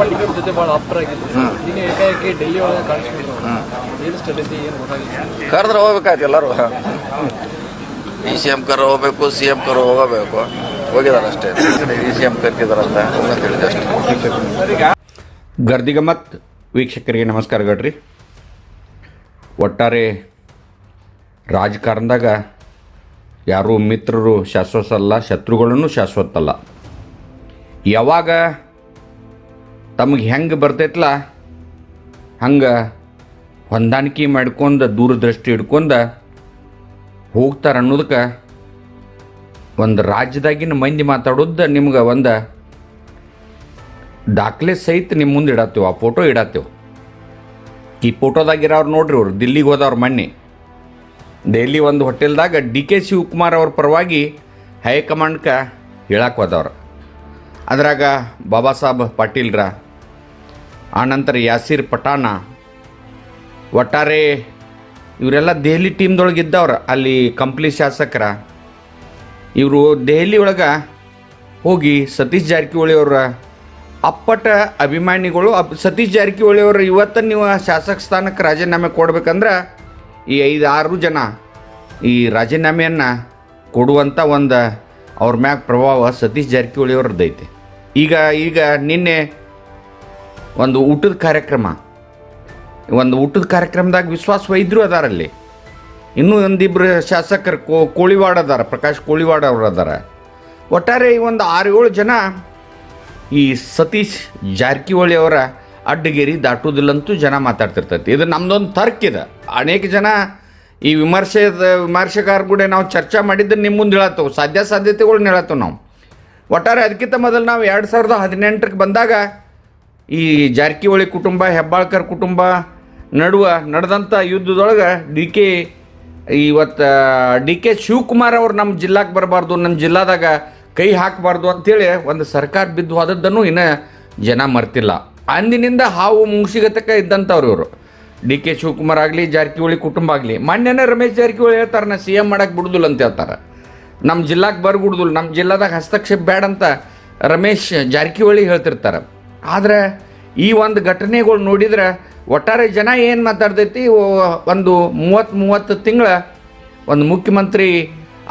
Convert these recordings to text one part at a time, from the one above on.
ಮಲ್ಲಿಕರ ಜೊತೆ ಭಾಳ ಆಪ್ತರಾಗಿದ್ರು ಈಗ ಏಕಾಏಕಿ ಡೆಲ್ಲಿ ಒಳಗೆ ಕಾಣಿಸ್ಬಿಟ್ಟು ಏನು ಸ್ಟ್ರಾಟಜಿ ಏನು ಗೊತ್ತಾಗಿಲ್ಲ. ಕರೆದ್ರೆ ಹೋಗ್ಬೇಕಾಯ್ತು ಎಲ್ಲರೂ. ಡಿ ಸಿ ಎಂ ಕರ್ ಹೋಗ್ಬೇಕು ಸಿ ಎಂ ಕರ್ ಹೋಗಬೇಕು. ಹೋಗಿದ್ದಾರೆ ಅಷ್ಟೇ. ಡಿ ಸಿ ಎಂ ಕರ್ಕಿದಾರಂತ ಅಂತ ಹೇಳಿದೆ ಅಷ್ಟೇ. ಗರ್ದಿಗಮತ್ ವೀಕ್ಷಕರಿಗೆ ನಮಸ್ಕಾರಗಳ್ರಿ ಒಟ್ಟಾರೆ ರಾಜಕಾರಣದಾಗ ಯಾರೂ ಮಿತ್ರರು ಶಾಶ್ವತ ಅಲ್ಲ ಶತ್ರುಗಳನ್ನು ಶಾಶ್ವತ ಅಲ್ಲ ಯಾವಾಗ ತಮಗೆ ಹೆಂಗೆ ಬರ್ತೈತಲ್ಲ ಹಂಗೆ ಹೊಂದಾಣಿಕೆ ಮಾಡ್ಕೊಂಡು ದೂರದೃಷ್ಟಿ ಹಿಡ್ಕೊಂಡು ಹೋಗ್ತಾರೆ ಅನ್ನೋದಕ್ಕೆ ಒಂದು ರಾಜ್ಯದಾಗಿನ ಮಂದಿ ಮಾತಾಡೋದು ನಿಮ್ಗೆ ಒಂದು ದಾಖಲೆ ಸಹಿತ ನಿಮ್ಮ ಮುಂದೆ ಇಡತ್ತೇವೆ, ಆ ಫೋಟೋ ಇಡತ್ತೇವೆ. ಈ ಫೋಟೋದಾಗಿರೋರು ನೋಡ್ರಿ ಅವ್ರು, ದಿಲ್ಲಿಗೆ ಹೋದವ್ರು ಮೊನ್ನೆ. ದೆಹಲಿ ಒಂದು ಹೋಟೆಲ್ದಾಗ ಡಿ ಕೆ ಶಿವಕುಮಾರ್ ಅವ್ರ ಪರವಾಗಿ ಹೈಕಮಾಂಡ್ಕ ಹೇಳಕ್ಕೆ ಹೋದವ್ರು. ಅದ್ರಾಗ ಬಾಬಾ ಸಾಹೇಬ್ ಪಾಟೀಲ್ರ ಆನಂತರ ಯಾಸಿರ್ ಪಠಾಣ ಒಟ್ಟಾರೆ ಇವರೆಲ್ಲ ದೆಹಲಿ ಟೀಮ್ದೊಳಗೆ ಇದ್ದವ್ರು. ಅಲ್ಲಿ ಕಂಪ್ಲಿ ಶಾಸಕರ. ಇವರು ದೆಹಲಿ ಒಳಗೆ ಹೋಗಿ ಸತೀಶ್ ಜಾರಕಿಹೊಳಿ ಅವರ ಅಪ್ಪಟ ಅಭಿಮಾನಿಗಳು, ಅಪ್ ಸತೀಶ್ ಜಾರಕಿಹೊಳಿ ಅವರು ಇವತ್ತು ನೀವು ಶಾಸಕ ಸ್ಥಾನಕ್ಕೆ ರಾಜೀನಾಮೆ ಕೊಡ್ಬೇಕಂದ್ರೆ ಈ ಐದು ಆರು ಜನ ಈ ರಾಜೀನಾಮೆಯನ್ನು ಕೊಡುವಂಥ ಒಂದು ಅವ್ರ ಮ್ಯಾಗ ಪ್ರಭಾವ ಸತೀಶ್ ಜಾರಕಿಹೊಳಿ ಅವ್ರದ್ದೈತೆ ಈಗ ಈಗ ನಿನ್ನೆ ಒಂದು ಊಟದ ಕಾರ್ಯಕ್ರಮ. ಒಂದು ಊಟದ ಕಾರ್ಯಕ್ರಮದಾಗ ವಿಶ್ವಾಸ ವೈದ್ಯರು ಅದಾರಲ್ಲಿ. ಇನ್ನೂ ಒಂದಿಬ್ಬರು ಶಾಸಕರು ಕೋ, ಕೋಳಿವಾಡ ಅದಾರ, ಪ್ರಕಾಶ್ ಕೋಳಿವಾಡ ಅವರು ಅದಾರ. ಒಟ್ಟಾರೆ ಈ ಒಂದು ಆರು ಏಳು ಜನ ಈ ಸತೀಶ್ ಜಾರಕಿಹೊಳಿ ಅವರ ಅಡ್ಡಗೇರಿ ದಾಟುವುದಿಲ್ಲಂತೂ ಜನ ಮಾತಾಡ್ತಿರ್ತೈತಿ. ಇದು ನಮ್ದೊಂದು ತರ್ಕ್ ಇದೆ. ಅನೇಕ ಜನ ಈ ವಿಮರ್ಶೆ ವಿಮರ್ಶೆಗಾರ ಕೂಡ ನಾವು ಚರ್ಚೆ ಮಾಡಿದ್ದನ್ನು ನಿಮ್ಮ ಮುಂದೆ ಹೇಳತ್ತವು. ಸಾಧ್ಯ ಸಾಧ್ಯತೆಗಳನ್ನ ಹೇಳತ್ತವು ನಾವು. ಒಟ್ಟಾರೆ ಅದಕ್ಕಿಂತ ಮೊದಲು ನಾವು ಎರಡು ಸಾವಿರದ ಹದಿನೆಂಟಕ್ಕೆ ಬಂದಾಗ ಈ ಜಾರಕಿಹೊಳಿ ಕುಟುಂಬ, ಹೆಬ್ಬಾಳ್ಕರ್ ಕುಟುಂಬ ನಡುವ ನಡೆದಂಥ ಯುದ್ಧದೊಳಗೆ ಡಿ ಕೆ ಇವತ್ತು, ಡಿ ಕೆ ಶಿವಕುಮಾರ್ ಅವ್ರು ನಮ್ಮ ಜಿಲ್ಲಾಕ್ಕೆ ಬರಬಾರ್ದು, ನಮ್ಮ ಜಿಲ್ಲಾದಾಗ ಕೈ ಹಾಕಬಾರ್ದು ಅಂತೇಳಿ ಒಂದು ಸರ್ಕಾರ ಬಿದ್ದು ಹೋದದ್ದನ್ನು ಇನ್ನು ಜನ ಮರ್ತಿಲ್ಲ. ಅಂದಿನಿಂದ ಹಾವು ಮುಂಗ್ಸಿಗತಕ್ಕ ಇದ್ದಂಥವ್ರು ಇವರು. ಡಿ ಕೆ ಶಿವಕುಮಾರ್ ಆಗಲಿ, ಜಾರಕಿಹೊಳಿ ಕುಟುಂಬ ಆಗಲಿ. ಮೊನ್ನೆನೇ ರಮೇಶ್ ಜಾರಕಿಹೊಳಿ ಹೇಳ್ತಾರೆ ನಾ ಸಿ ಎಂ ಮಾಡಕ್ಕೆ ಬಿಡುದಿಲ್ಲ ಅಂತ ಹೇಳ್ತಾರೆ. ನಮ್ಮ ಜಿಲ್ಲಾಕ್ಕೆ ಬರ್ಬಿಡುದಿಲ್ಲ ನಮ್ಮ ಜಿಲ್ಲಾದಾಗ ಹಸ್ತಕ್ಷೇಪ ಬೇಡ ಅಂತ ರಮೇಶ್ ಜಾರಕಿಹೊಳಿ ಹೇಳ್ತಿರ್ತಾರೆ. ಆದರೆ ಈ ಒಂದು ಘಟನೆಗಳು ನೋಡಿದ್ರೆ ಒಟ್ಟಾರೆ ಜನ ಏನು ಮಾತಾಡ್ತೈತಿ? ಒಂದು ಮೂವತ್ತು ಮೂವತ್ತು ತಿಂಗಳ ಒಂದು ಮುಖ್ಯಮಂತ್ರಿ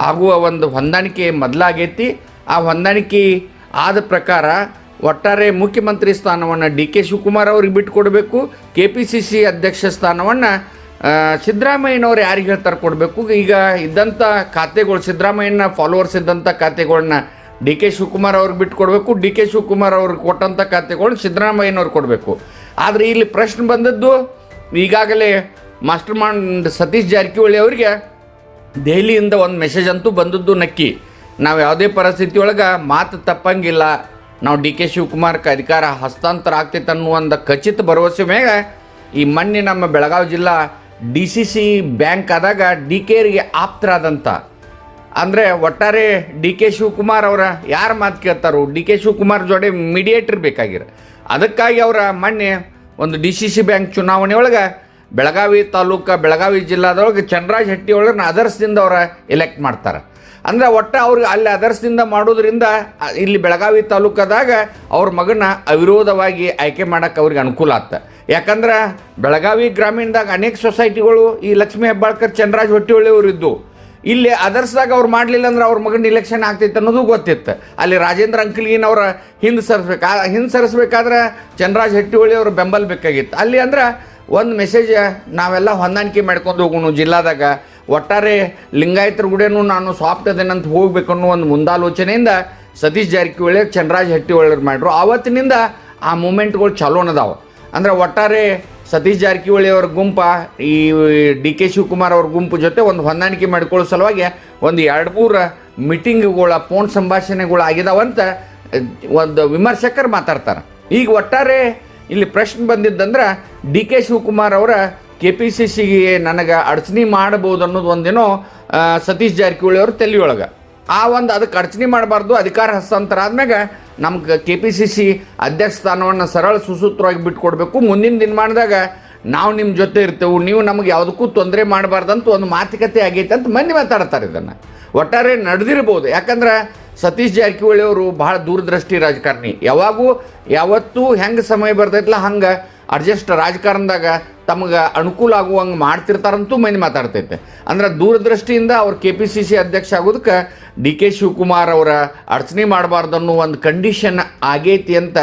ಆಗುವ ಒಂದು ಹೊಂದಾಣಿಕೆ ಮೊದಲಾಗೈತಿ. ಆ ಹೊಂದಾಣಿಕೆ ಆದ ಪ್ರಕಾರ ಒಟ್ಟಾರೆ ಮುಖ್ಯಮಂತ್ರಿ ಸ್ಥಾನವನ್ನು ಡಿ ಕೆ ಶಿವಕುಮಾರ್ ಅವ್ರಿಗೆ ಬಿಟ್ಟುಕೊಡಬೇಕು ಕೆ ಪಿ ಸಿ ಸಿ ಅಧ್ಯಕ್ಷ ಸ್ಥಾನವನ್ನು ಸಿದ್ದರಾಮಯ್ಯನವ್ರು ಯಾರಿಗೆ ಹೇಳ್ತಾರೆ ಕೊಡಬೇಕು? ಈಗ ಇದ್ದಂಥ ಖಾತೆಗಳು, ಸಿದ್ದರಾಮಯ್ಯನ ಫಾಲೋವರ್ಸ್ ಇದ್ದಂಥ ಖಾತೆಗಳನ್ನ ಡಿ ಕೆ ಶಿವಕುಮಾರ್ ಅವ್ರಿಗೆ ಬಿಟ್ಟು ಡಿ ಕೆ ಶಿವಕುಮಾರ್ ಅವ್ರಿಗೆ ಕೊಟ್ಟಂಥ ಖಾತೆಗಳನ್ನ ಸಿದ್ದರಾಮಯ್ಯನವ್ರು ಕೊಡಬೇಕು. ಆದರೆ ಇಲ್ಲಿ ಪ್ರಶ್ನೆ ಬಂದದ್ದು ಈಗಾಗಲೇ ಮಾಸ್ಟರ್ ಮಾಂಡ್ ಸತೀಶ್ ಜಾರಕಿಹೊಳಿ ಅವರಿಗೆ ದೆಹಲಿಯಿಂದ ಒಂದು ಮೆಸೇಜ್ ಅಂತೂ ಬಂದದ್ದು ನಕ್ಕಿ. ನಾವು ಯಾವುದೇ ಪರಿಸ್ಥಿತಿ ಒಳಗೆ ಮಾತು ತಪ್ಪಂಗಿಲ್ಲ. ನಾವು ಡಿ ಕೆ ಶಿವಕುಮಾರ್ಗೆ ಅಧಿಕಾರ ಹಸ್ತಾಂತರ ಆಗ್ತೈತೆ ಅನ್ನೋ ಒಂದು ಖಚಿತ ಭರವಸೆ ಮೇಲೆ ಈ ಮೊನ್ನೆ ನಮ್ಮ ಬೆಳಗಾವಿ ಜಿಲ್ಲಾ ಡಿ ಸಿ ಸಿ ಬ್ಯಾಂಕ್ ಆದಾಗ ಡಿ ಕೆರಿಗೆ ಆಪ್ತರಾದಂಥ ಅಂದರೆ ಒಟ್ಟಾರೆ ಡಿ ಕೆ ಶಿವಕುಮಾರ್ ಅವರ ಯಾರು ಮಾತು ಕೇಳ್ತಾರೋ, ಡಿ ಕೆ ಶಿವಕುಮಾರ್ ಜೋಡಿ ಮೀಡಿಯೇಟರ್ ಬೇಕಾಗಿರ. ಅದಕ್ಕಾಗಿ ಅವರ ಮೊನ್ನೆ ಒಂದು ಡಿ ಸಿ ಸಿ ಬ್ಯಾಂಕ್ ಚುನಾವಣೆ ಒಳಗೆ ಬೆಳಗಾವಿ ತಾಲೂಕು, ಬೆಳಗಾವಿ ಜಿಲ್ಲಾದೊಳಗೆ ಚಂದ್ರಾಜ್ ಹಟ್ಟಿ ಒಳಗೆ ಅದರ್ಸ್ದಿಂದ ಅವರ ಎಲೆಕ್ಟ್ ಮಾಡ್ತಾರೆ. ಅಂದರೆ ಒಟ್ಟು ಅವ್ರಿಗೆ ಅಲ್ಲಿ ಅದರ್ಸ್ದಿಂದ ಮಾಡೋದ್ರಿಂದ ಇಲ್ಲಿ ಬೆಳಗಾವಿ ತಾಲೂಕದಾಗ ಅವ್ರ ಮಗನ ಅವಿರೋಧವಾಗಿ ಆಯ್ಕೆ ಮಾಡೋಕ್ಕೆ ಅವ್ರಿಗೆ ಅನುಕೂಲ ಆತ. ಯಾಕಂದ್ರೆ ಬೆಳಗಾವಿ ಗ್ರಾಮೀಣದಾಗ ಅನೇಕ ಸೊಸೈಟಿಗಳು ಈ ಲಕ್ಷ್ಮೀ ಹೆಬ್ಬಾಳ್ಕರ್ ಚಂದ್ರರಾಜ್ ಹೊಟ್ಟಿ ಅವರಿದ್ದು. ಇಲ್ಲಿ ಅದರ್ಸ್ದಾಗ ಅವ್ರು ಮಾಡಲಿಲ್ಲ ಅಂದ್ರೆ ಅವ್ರ ಮಗನ ಇಲೆಕ್ಷನ್ ಆಗ್ತೈತೆ ಅನ್ನೋದು ಗೊತ್ತಿತ್ತು. ಅಲ್ಲಿ ರಾಜೇಂದ್ರ ಅಂಕಲಿಗಿನ ಅವರ ಹಿಂದೆ ಸರಿಸ್ಬೇಕು ಆ ಹಿಂದೆ ಸರಿಸ್ಬೇಕಾದ್ರೆ ಚಂದ್ರರಾಜ್ ಹೆಟ್ಟಿಹೊಳಿ ಅವ್ರ ಬೆಂಬಲ ಬೇಕಾಗಿತ್ತು. ಅಲ್ಲಿ ಅಂದ್ರೆ ಒಂದು ಮೆಸೇಜ್ ನಾವೆಲ್ಲ ಹೊಂದಾಣಿಕೆ ಮಾಡ್ಕೊಂಡು ಹೋಗೋಣ ಜಿಲ್ಲಾದಾಗ. ಒಟ್ಟಾರೆ ಲಿಂಗಾಯತರ ಗುಡೇನು ನಾನು ಸಾಫ್ಟ್ ಅದೇನಂತ ಹೋಗ್ಬೇಕು ಅನ್ನೋ ಒಂದು ಮುಂದಾಲೋಚನೆಯಿಂದ ಸತೀಶ್ ಜಾರಕಿಹೊಳಿ ಚಂದ್ರರಾಜ್ ಹೆಟ್ಟಿಹೊಳಿಯವ್ರು ಮಾಡ್ರು. ಆವತ್ತಿನಿಂದ ಆ ಮೂಮೆಂಟ್ಗಳು ಚಾಲೋನದಾವ. ಅಂದ್ರೆ ಒಟ್ಟಾರೆ ಸತೀಶ್ ಜಾರಕಿಹೊಳಿ ಅವ್ರ ಗುಂಪ, ಈ ಡಿ ಕೆ ಶಿವಕುಮಾರ್ ಅವ್ರ ಗುಂಪು ಜೊತೆ ಒಂದು ಹೊಂದಾಣಿಕೆ ಮಾಡಿಕೊಳ್ಳೋ ಸಲುವಾಗಿ ಒಂದು ಎರಡು ಮೂರು ಮೀಟಿಂಗ್ಗಳ ಫೋನ್ ಸಂಭಾಷಣೆಗಳು ಆಗಿದಾವಂತ ಒಂದು ವಿಮರ್ಶಕರು ಮಾತಾಡ್ತಾರೆ. ಈಗ ಒಟ್ಟಾರೆ ಇಲ್ಲಿ ಪ್ರಶ್ನೆ ಬಂದಿದ್ದಂದ್ರೆ ಡಿ ಕೆ ಶಿವಕುಮಾರ್ ಅವರ ಕೆ ಪಿ ಸಿ ಸಿಗೆ ನನಗೆ ಅಡಚಣೆ ಮಾಡ್ಬೋದು ಅನ್ನೋದು ಒಂದೇನೋ ಸತೀಶ್ ಜಾರಕಿಹೊಳಿ ಅವರು ತಲೆಯೊಳಗೆ ಆ ಒಂದು ಅದಕ್ಕೆ ಅಡಚಣೆ ಮಾಡಬಾರ್ದು, ಅಧಿಕಾರ ಹಸ್ತಾಂತರ ಆದ್ಮ್ಯಾಗ ನಮ್ಗೆ ಕೆ ಪಿ ಸಿ ಸಿ ಅಧ್ಯಕ್ಷ ಸ್ಥಾನವನ್ನು ಸರಳ ಸುಸೂತ್ರವಾಗಿ ಬಿಟ್ಕೊಡ್ಬೇಕು. ಮುಂದಿನ ದಿನಮಾನದಾಗ ನಾವು ನಿಮ್ಮ ಜೊತೆ ಇರ್ತೇವೆ, ನೀವು ನಮಗೆ ಯಾವುದಕ್ಕೂ ತೊಂದರೆ ಮಾಡಬಾರ್ದಂತ ಒಂದು ಮಾತುಕತೆ ಆಗೈತೆ ಅಂತ ಮಂದಿ ಮಾತಾಡ್ತಾರೆ ಇದನ್ನು. ಒಟ್ಟಾರೆ ನಡೆದಿರ್ಬೋದು. ಯಾಕಂದ್ರೆ ಸತೀಶ್ ಜಾರಕಿಹೊಳಿ ಅವರು ಭಾಳ ದೂರದೃಷ್ಟಿ ರಾಜಕಾರಣಿ. ಯಾವಾಗೂ ಯಾವತ್ತೂ ಹೆಂಗೆ ಸಮಯ ಬರ್ತೈತಲ್ಲ ಹಂಗೆ ಅಡ್ಜಸ್ಟ್ ರಾಜಕಾರಣದಾಗ ತಮಗೆ ಅನುಕೂಲ ಆಗುವಂಗೆ ಮಾಡ್ತಿರ್ತಾರಂತೂ ಮೈನ್ ಮಾತಾಡ್ತೈತೆ. ಅಂದ್ರೆ ದೂರದೃಷ್ಟಿಯಿಂದ ಅವ್ರು ಕೆ ಪಿ ಸಿ ಸಿ ಅಧ್ಯಕ್ಷ ಆಗೋದಕ್ಕೆ ಡಿ ಕೆ ಶಿವಕುಮಾರ್ ಅವರ ಅಡಚಣೆ ಮಾಡಬಾರ್ದು ಅನ್ನೋ ಒಂದು ಕಂಡೀಷನ್ ಆಗೈತಿ ಅಂತ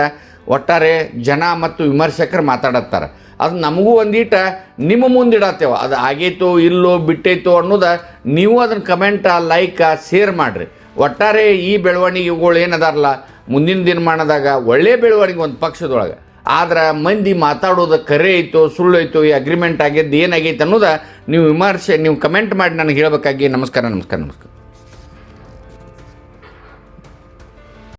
ಒಟ್ಟಾರೆ ಜನ ಮತ್ತು ವಿಮರ್ಶಕರು ಮಾತಾಡತ್ತಾರೆ. ಅದು ನಮಗೂ ಒಂದೀಟ ನಿಮ್ಮ ಮುಂದಿಡತ್ತೇವ ಅದು ಆಗೈತೋ ಇಲ್ಲೋ ಬಿಟ್ಟೈತೋ ಅನ್ನೋದು ನೀವು ಅದನ್ನು ಕಮೆಂಟ ಲೈಕ ಶೇರ್ ಮಾಡಿರಿ. ಒಟ್ಟಾರೆ ಈ ಬೆಳವಣಿಗೆಗಳು ಏನದಾರಲ್ಲ ಮುಂದಿನ ದಿನಮಾನದಾಗ ಒಳ್ಳೆ ಬೆಳವಣಿಗೆ ಒಂದು ಪಕ್ಷದೊಳಗೆ. ಆದ್ರೆ ಮಂದಿ ಮಾತಾಡೋದು ಕರೆ ಐತೋ ಸುಳ್ಳು ಐತೋ ಈ ಅಗ್ರಿಮೆಂಟ್ ಆಗಿದ್ದು ಏನಾಗೈತೆ ಅನ್ನೋದು ನೀವು ವಿಮರ್ಶೆ, ನೀವು ಕಮೆಂಟ್ ಮಾಡಿ ನನಗೆ ಹೇಳಬೇಕಾಗಿ ನಮಸ್ಕಾರ ನಮಸ್ಕಾರ ನಮಸ್ಕಾರ.